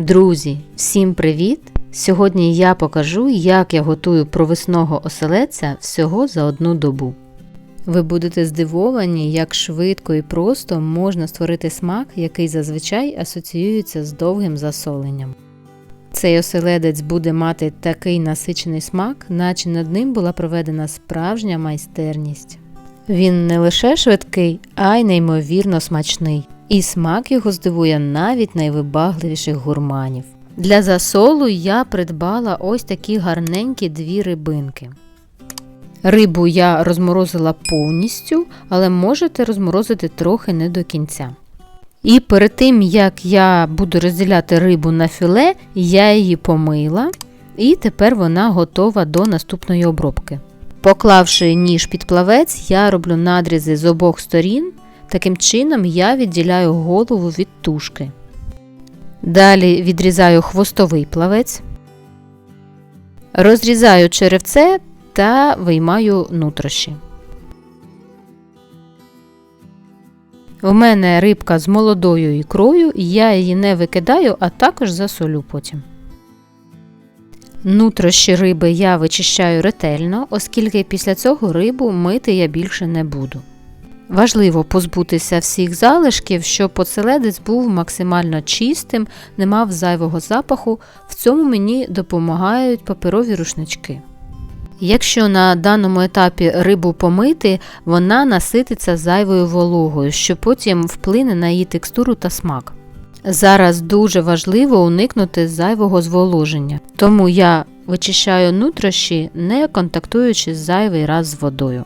Друзі, всім привіт! Сьогодні я покажу, як я готую провесного оселедця всього за одну добу. Ви будете здивовані, як швидко і просто можна створити смак, який зазвичай асоціюється з довгим засоленням. Цей оселедець буде мати такий насичений смак, наче над ним була проведена справжня майстерність. Він не лише швидкий, а й неймовірно смачний, і смак його здивує навіть найвибагливіших гурманів. Для засолу я придбала ось такі гарненькі дві рибинки. Рибу я розморозила повністю, але можете розморозити трохи не до кінця. І перед тим, як я буду розділяти рибу на філе, я її помила, і тепер вона готова до наступної обробки. Поклавши ніж під плавець, я роблю надрізи з обох сторін. Таким чином я відділяю голову від тушки. Далі відрізаю хвостовий плавець, розрізаю черевце та виймаю нутрощі. У мене рибка з молодою ікрою, я її не викидаю, а також засолю потім. Нутрощі риби я вичищаю ретельно, оскільки після цього рибу мити я більше не буду. Важливо позбутися всіх залишків, щоб оселедець був максимально чистим, не мав зайвого запаху, в цьому мені допомагають паперові рушнички. Якщо на даному етапі рибу помити, вона насититься зайвою вологою, що потім вплине на її текстуру та смак. Зараз дуже важливо уникнути зайвого зволоження, тому я вичищаю нутрощі, не контактуючи зайвий раз з водою.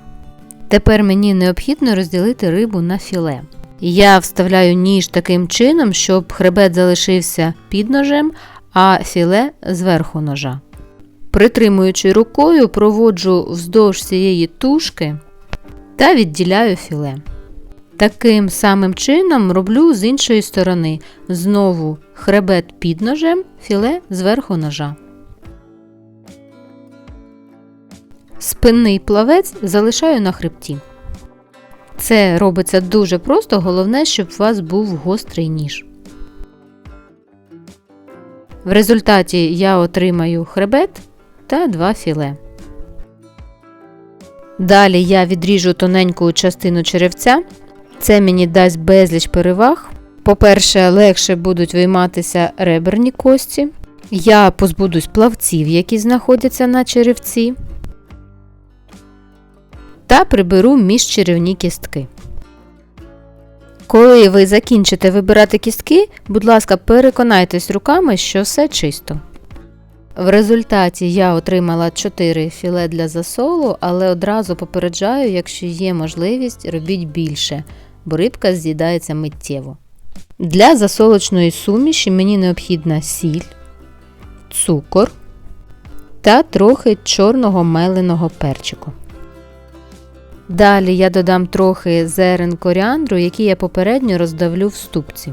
Тепер мені необхідно розділити рибу на філе. Я вставляю ніж таким чином, щоб хребет залишився під ножем, а філе зверху ножа. Притримуючи рукою, проводжу вздовж цієї тушки та відділяю філе. Таким самим чином роблю з іншої сторони. Знову хребет під ножем, філе зверху ножа. Спинний плавець залишаю на хребті. Це робиться дуже просто, головне, щоб у вас був гострий ніж. В результаті я отримаю хребет та два філе. Далі я відріжу тоненьку частину черевця. Це мені дасть безліч переваг. По-перше, легше будуть вийматися реберні кості. Я позбудусь плавців, які знаходяться на черевці. Та приберу міжчеревні кістки. Коли ви закінчите вибирати кістки, будь ласка, переконайтесь руками, що все чисто. В результаті я отримала 4 філе для засолу, але одразу попереджаю, якщо є можливість, робіть більше, бо рибка з'їдається миттєво. Для засолочної суміші мені необхідна сіль, цукор та трохи чорного меленого перчику. Далі я додам трохи зерен коріандру, які я попередньо роздавлю в ступці.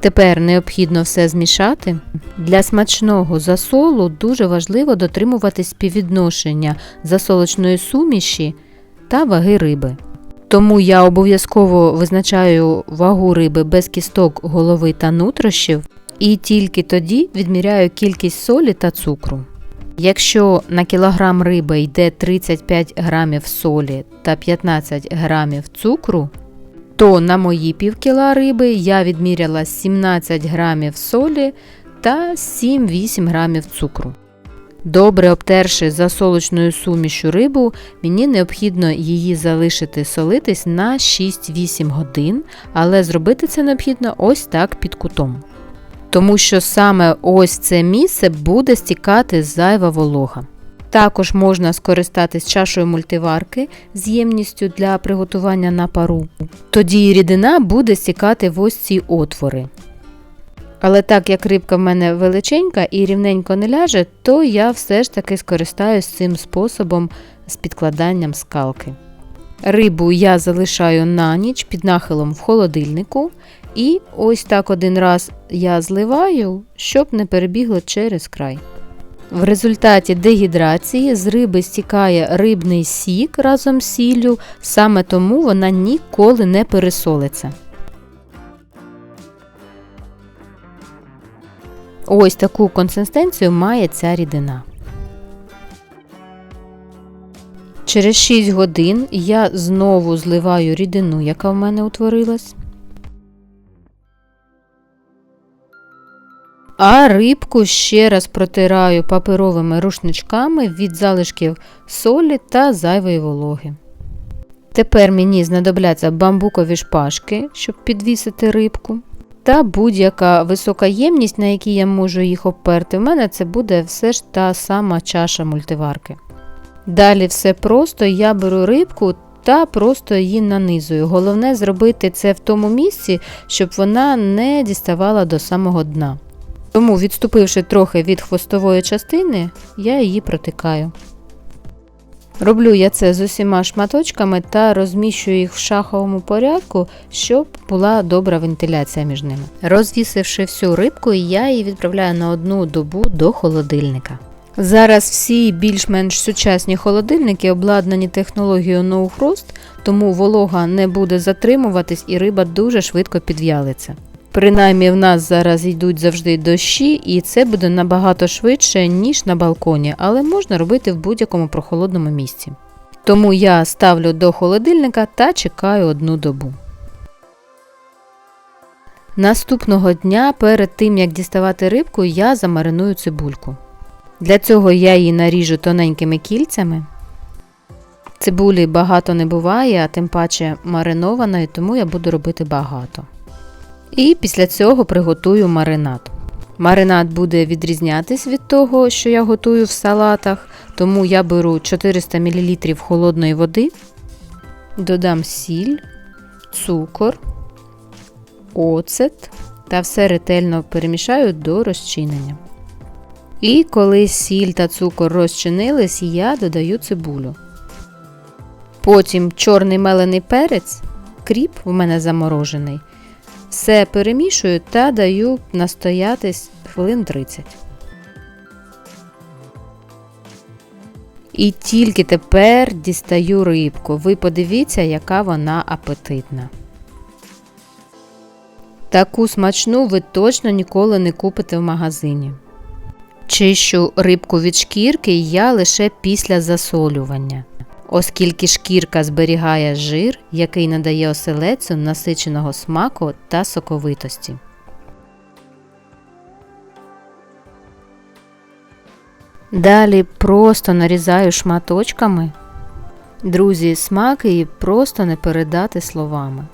Тепер необхідно все змішати. Для смачного засолу дуже важливо дотримуватись співвідношення засолочної суміші та ваги риби. Тому я обов'язково визначаю вагу риби без кісток, голови та нутрощів і тільки тоді відміряю кількість солі та цукру. Якщо на кілограм риби йде 35 грамів солі та 15 грамів цукру, то на мої півкіла риби я відміряла 17 грамів солі та 7-8 грамів цукру. Добре обтерши засолочною сумішю рибу, мені необхідно її залишити солитись на 6-8 годин, але зробити це необхідно ось так під кутом. Тому що саме ось це місце буде стікати зайва волога. Також можна скористатись чашою мультиварки з ємністю для приготування на пару. Тоді рідина буде стікати в ось ці отвори. Але так як рибка в мене величенька і рівненько не ляже, то я все ж таки скористаюсь цим способом з підкладанням скалки. Рибу я залишаю на ніч під нахилом в холодильнику, і ось так один раз я зливаю, щоб не перебігло через край. В результаті дегідрації з риби стікає рибний сік разом з сіллю, саме тому вона ніколи не пересолиться. Ось таку консистенцію має ця рідина. Через 6 годин я знову зливаю рідину, яка в мене утворилась. А рибку ще раз протираю паперовими рушничками від залишків солі та зайвої вологи. Тепер мені знадобляться бамбукові шпажки, щоб підвісити рибку. Та будь-яка висока ємність, на якій я можу їх обперти, в мене це буде все ж та сама чаша мультиварки. Далі все просто, я беру рибку та просто її нанизую. Головне зробити це в тому місці, щоб вона не діставала до самого дна. Тому, відступивши трохи від хвостової частини, я її протикаю. Роблю я це з усіма шматочками та розміщую їх в шаховому порядку, щоб була добра вентиляція між ними. Розвісивши всю рибку, я її відправляю на одну добу до холодильника. Зараз всі більш-менш сучасні холодильники обладнані технологією No Frost, тому волога не буде затримуватись і риба дуже швидко підв'ялиться. Принаймні в нас зараз йдуть завжди дощі, і це буде набагато швидше, ніж на балконі, але можна робити в будь-якому прохолодному місці. Тому я ставлю до холодильника та чекаю одну добу. Наступного дня перед тим як діставати рибку, я замариную цибульку. Для цього я її наріжу тоненькими кільцями. Цибулі багато не буває, а тим паче маринованої, тому я буду робити багато. І після цього приготую маринад. Маринад буде відрізнятись від того, що я готую в салатах, тому я беру 400 мл холодної води, додам сіль, цукор, оцет та все ретельно перемішаю до розчинення. І коли сіль та цукор розчинились, я додаю цибулю. Потім чорний мелений перець, кріп в мене заморожений. Все перемішую та даю настоятись хвилин 30. І тільки тепер дістаю рибку. Ви подивіться, яка вона апетитна. Таку смачну ви точно ніколи не купите в магазині. Чищу рибку від шкірки я лише після засолювання, оскільки шкірка зберігає жир, який надає оселецю насиченого смаку та соковитості. Далі просто нарізаю шматочками. Друзі, смак її просто не передати словами.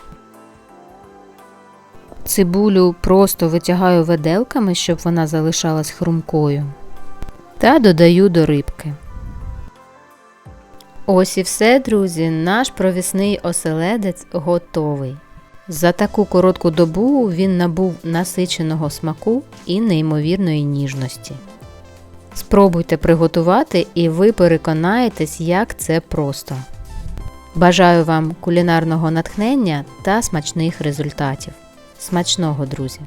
Цибулю просто витягаю виделками, щоб вона залишалась хрумкою. Та додаю до рибки. Ось і все, друзі, наш провісний оселедець готовий. За таку коротку добу він набув насиченого смаку і неймовірної ніжності. Спробуйте приготувати і ви переконаєтесь, як це просто. Бажаю вам кулінарного натхнення та смачних результатів. Смачного, друзі!